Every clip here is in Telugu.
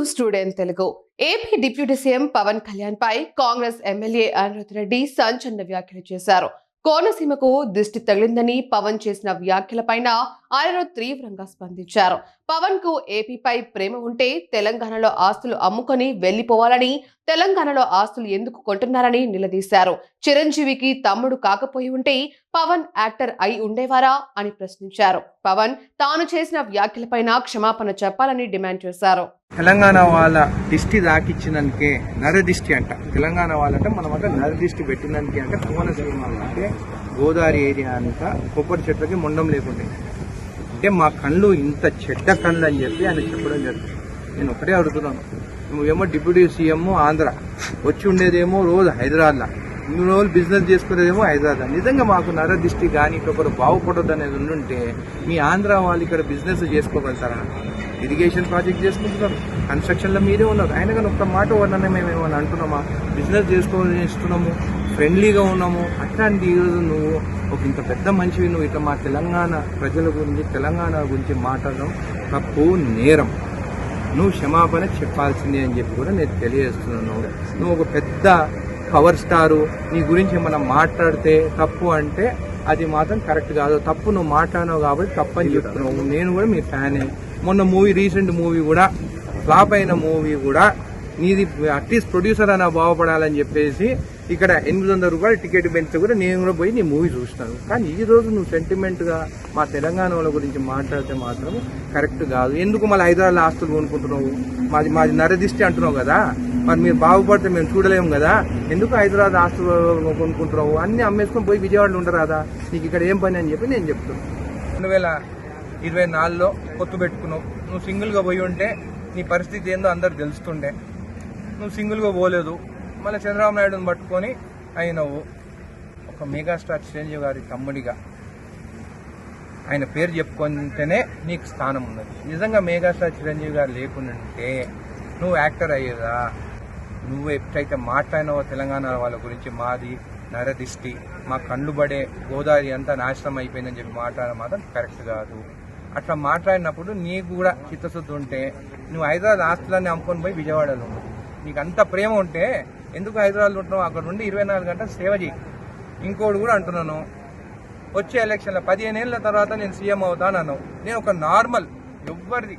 To student Telugu AP deputy CM Pawan Kalyan pi Congress MLA అనురత్ Reddy సంచలన వ్యాఖ్యలు చేశారు. కోనసీమకు దిష్టి తగిలిందని పవన్ చేసిన వ్యాఖ్యలపైన ఆయన తీవ్రంగా స్పందించారు. పవన్కు ఏపీపై ప్రేమ ఉంటే తెలంగాణలో ఆస్తులు అమ్ముకొని వెళ్ళిపోవాలని తెలంగాణలో ఆస్తులు ఎందుకు కొంటున్నారని నిలదీశారు. చిరంజీవికి తమ్ముడు కాకపోయి ఉంటే పవన్ యాక్టర్ అయి ఉండేవారా అని ప్రశ్నించారు. పవన్ తాను చేసిన వ్యాఖ్యలపైన క్షమాపణ చెప్పాలని డిమాండ్ చేశారు. తెలంగాణ వాళ్ళ దిష్టి దాకిచ్చినందుకే నరదిష్టి అంట. తెలంగాణ వాళ్ళంటే మనం అంటే నరదిష్టి పెట్టినందుకే అంటే. కోనసీమ అంటే గోదావరి ఏరియా అంతా కొబ్బరి చెట్లకి మొండం లేకుండే. అంటే మా కళ్ళు ఇంత చెడ్డ కళ్ళు అని చెప్పి ఆయన చెప్పడం జరిగింది. నేను ఒకటే అడుగుతున్నాను. నువ్వేమో డిప్యూటీ సీఎం ఆంధ్ర వచ్చి ఉండేదేమో రోజు హైదరాబాద్లో. ఇన్ని రోజులు బిజినెస్ చేసుకునేదేమో హైదరాబాద్ నిజంగా మాకు నరదిష్టి కానీ ఒకరు బాగుపడదు అనేది ఉండుంటే మీ ఆంధ్ర వాళ్ళు ఇక్కడ బిజినెస్ చేసుకోగలుగుతారా? ఇరిగేషన్ ప్రాజెక్ట్ చేసుకుంటున్నారు. కన్స్ట్రక్షన్లో మీరే ఉన్నారు. ఆయన కానీ ఒక్క మాట వల్లనే మేము ఏమైనా అంటున్నామా? బిజినెస్ చేసుకోవాలని ఇస్తున్నాము ఫ్రెండ్లీగా ఉన్నాము. అట్లాంటి ఈరోజు నువ్వు ఒక ఇంత పెద్ద మనిషివి నువ్వు ఇట్లా మా తెలంగాణ ప్రజల గురించి తెలంగాణ గురించి మాట్లాడడం తప్పు నేరం. నువ్వు క్షమాపణ చెప్పాల్సిందే అని చెప్పి కూడా నేను తెలియజేస్తున్నాను. నువ్వు ఒక పెద్ద పవర్ స్టారు నీ గురించి మనం మాట్లాడితే తప్పు అంటే అది మాత్రం కరెక్ట్ కాదు. తప్పు నువ్వు మాట్లాడినావు కాబట్టి తప్పు అని చెప్తున్నావు. నేను కూడా మీ ఫ్యానే. మొన్న మూవీ రీసెంట్ మూవీ కూడా ఫ్లాప్ అయిన మూవీ కూడా నీది అట్లీస్ట్ ప్రొడ్యూసర్ అని బాగుపడాలని చెప్పేసి ఇక్కడ ఎనిమిది వందల రూపాయలు టికెట్ పెంచితే కూడా నేను కూడా పోయి నీ మూవీ చూస్తాను కానీ ఈ రోజు నువ్వు సెంటిమెంట్గా మా తెలంగాణ వాళ్ళ గురించి మాట్లాడితే మాత్రం కరెక్ట్ కాదు. ఎందుకు మళ్ళీ హైదరాబాద్ ఆస్తులు కొనుక్కుంటున్నావు? మాది మాది నరదిష్టి అంటున్నావు కదా? మరి మీరు బాగుపడితే మేము చూడలేము కదా? ఎందుకు హైదరాబాద్ ఆస్తులు కొనుక్కుంటున్నావు? అన్ని అమ్మేసుకొని పోయి విజయవాడలో ఉండరాదా? నీకు ఇక్కడ ఏం పని అని చెప్పి నేను చెప్తున్నాను రెండు వేల ఇరవై నాలుగులో పొత్తు పెట్టుకున్నావు. నువ్వు సింగిల్గా పోయి ఉంటే నీ పరిస్థితి ఏందో అందరు తెలుస్తుండే. నువ్వు సింగిల్గా పోలేదు. మళ్ళీ చంద్రబాబు నాయుడుని పట్టుకొని అయినవు. ఒక మెగాస్టార్ చిరంజీవి గారి తమ్ముడిగా. ఆయన పేరు చెప్పుకుంటేనే నీకు స్థానం ఉన్నది. నిజంగా మెగాస్టార్ చిరంజీవి గారు లేకుంటే నువ్వు యాక్టర్ అయ్యేదా? నువ్వు ఎప్పుడైతే మాట్లాడినావో తెలంగాణ వాళ్ళ గురించి మాది నరదిష్టి మా కళ్ళు పడే గోదావరి అంతా నాశనం అయిపోయిందని చెప్పి మాట్లాడడం మాత్రం కరెక్ట్ కాదు. అట్లా మాట్లాడినప్పుడు నీకు కూడా చిత్తశుద్ధి ఉంటే నువ్వు హైదరాబాద్ ఆస్తులన్నీ అమ్ముకొని పోయి విజయవాడలో ఉండు. నీకు అంత ప్రేమ ఉంటే ఎందుకు హైదరాబాద్లో ఉంటున్నావు అక్కడ నుండి ఇరవై నాలుగు గంటలు సేవ చేయి. ఇంకోటి కూడా అంటున్నాను వచ్చే ఎలక్షన్లో పదిహేను ఏళ్ళ తర్వాత నేను సీఎం అవుతానను నేను ఒక నార్మల్ ఎవ్వరిది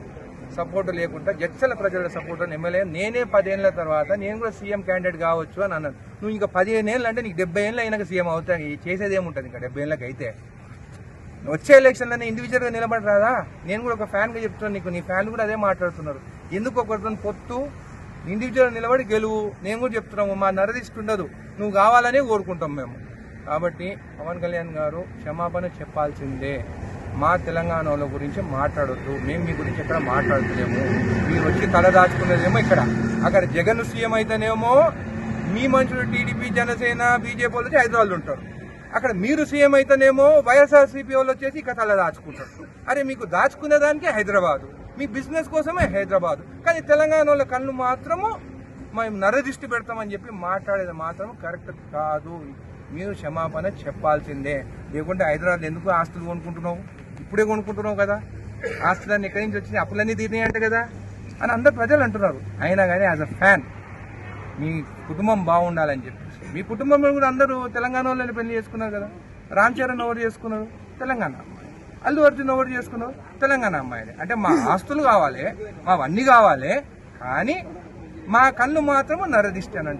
సపోర్ట్ లేకుండా జడ్చల ప్రజల సపోర్ట్ ఎమ్మెల్యే నేనే పదేళ్ళ తర్వాత నేను కూడా సీఎం క్యాండిడేట్ కావచ్చు అని అన్నాను. నువ్వు ఇంకా పదిహేను ఏళ్ళు అంటే నీకు డెబ్బై ఏళ్ళు అయినాక సీఎం అవుతాను చేసేది ఏముంటుంది ఇంకా డెబ్బై ఏళ్ళకి అయితే. వచ్చే ఎలక్షన్లోనే ఇండివిజువల్గా నిలబడరాదా? నేను కూడా ఒక ఫ్యాన్గా చెప్తున్నాను నీకు నీ ఫ్యాన్లు కూడా అదే మాట్లాడుతున్నారు. ఎందుకు ఒకరితో పొత్తు? ఇండివిజువల్ నిలబడి గెలువు. నేను కూడా చెప్తున్నాము మా నరదిష్టి ఉండదు నువ్వు కావాలనే కోరుకుంటాం మేము. కాబట్టి పవన్ కళ్యాణ్ గారు క్షమాపణ చెప్పాల్సిందే. మా తెలంగాణలో గురించి మాట్లాడొద్దు. మేము మీ గురించి ఎక్కడ మాట్లాడుతులేము. మీరు వచ్చి తల దాచుకునేదేమో ఇక్కడ. అక్కడ జగన్ సీఎం అయితేనేమో మీ మనుషులు టీడీపీ జనసేన బీజేపీ వాళ్ళు వచ్చి హైదరాబాద్ ఉంటారు. అక్కడ మీరు సీఎం అయితేనేమో వైఎస్ఆర్సీపీ వాళ్ళు వచ్చేసి ఇక తల దాచుకుంటారు. అరే మీకు దాచుకునే దానికే హైదరాబాదు. మీ బిజినెస్ కోసమే హైదరాబాదు. కానీ తెలంగాణ వాళ్ళ కళ్ళు మాత్రము మేము నరదిష్టి పెడతామని చెప్పి మాట్లాడేది మాత్రం కరెక్ట్ కాదు. మీరు క్షమాపణ చెప్పాల్సిందే. లేకుంటే హైదరాబాద్ ఎందుకు ఆస్తులు కొనుక్కుంటున్నావు? ఇప్పుడే కొనుక్కుంటున్నావు కదా. ఆస్తులన్నీ ఎక్కడి నుంచి వచ్చినాయి? అప్పులన్నీ తీరినాయంట కదా అని అందరు ప్రజలు అంటున్నారు. అయినా కానీ యాజ్ అ ఫ్యాన్ మీ కుటుంబం బాగుండాలని చెప్పి. మీ కుటుంబంలో కూడా అందరూ తెలంగాణ వాళ్ళని పెళ్ళి చేసుకున్నారు కదా? రామ్ చరణ్ ఎవరు చేసుకున్నారు? తెలంగాణ అమ్మాయి. అల్లు అర్జున్ ఎవరు చేసుకున్నారు? తెలంగాణ అమ్మాయిని. అంటే మా ఆస్తులు కావాలి మావన్నీ కావాలి కానీ మా కళ్ళు మాత్రం నరదిష్టి అని అంటారు.